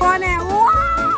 ตัวแน่ว้าว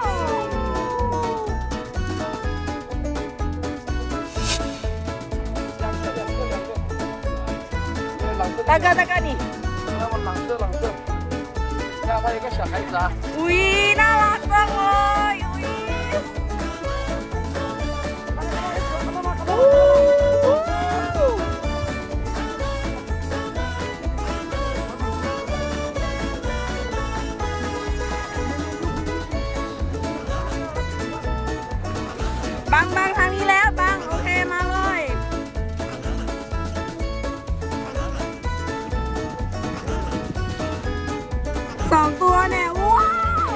สองตัวเนี่ยว้าว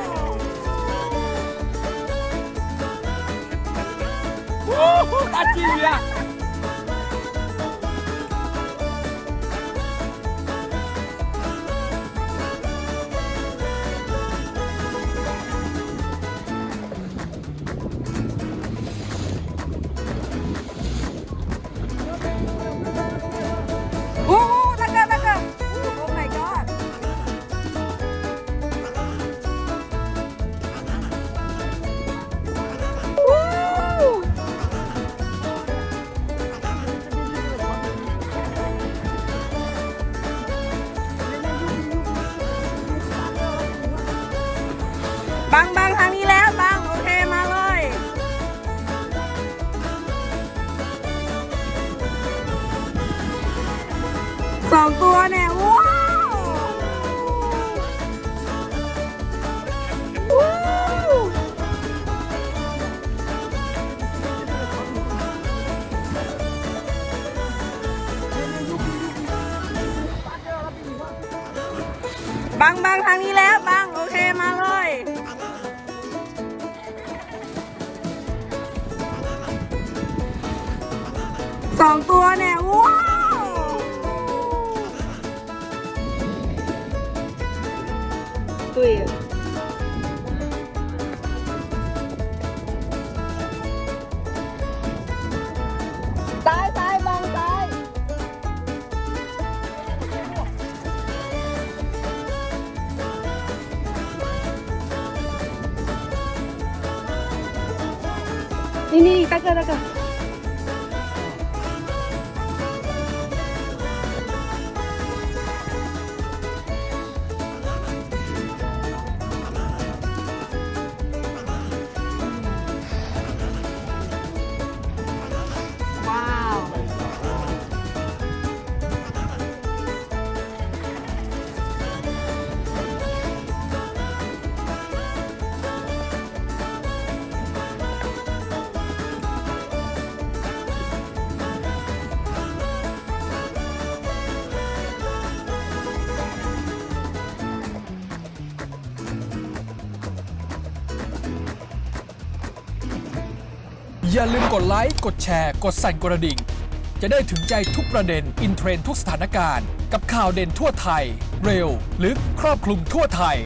โอ้โหตาจิ๋วอะ บังบังทางนี้แล้วบังโอเคมาเลย สองตัวเนี่ยว้าวว้าวบังบังทางนี้แล้วบังโอเคมาเลย องตัวเนี่ยว้าวตุ้ยซ้ายซ้ายบังซ้ายนี่นี่ตะเกียบตะเกียบ อย่าลืมกดไลค์ กดแชร์ กดสั่นกระดิ่ง จะได้ถึงใจทุกประเด็น อินเทรนด์ทุกสถานการณ์ กับข่าวเด่นทั่วไทย เร็ว ลึก ครอบคลุมทั่วไทย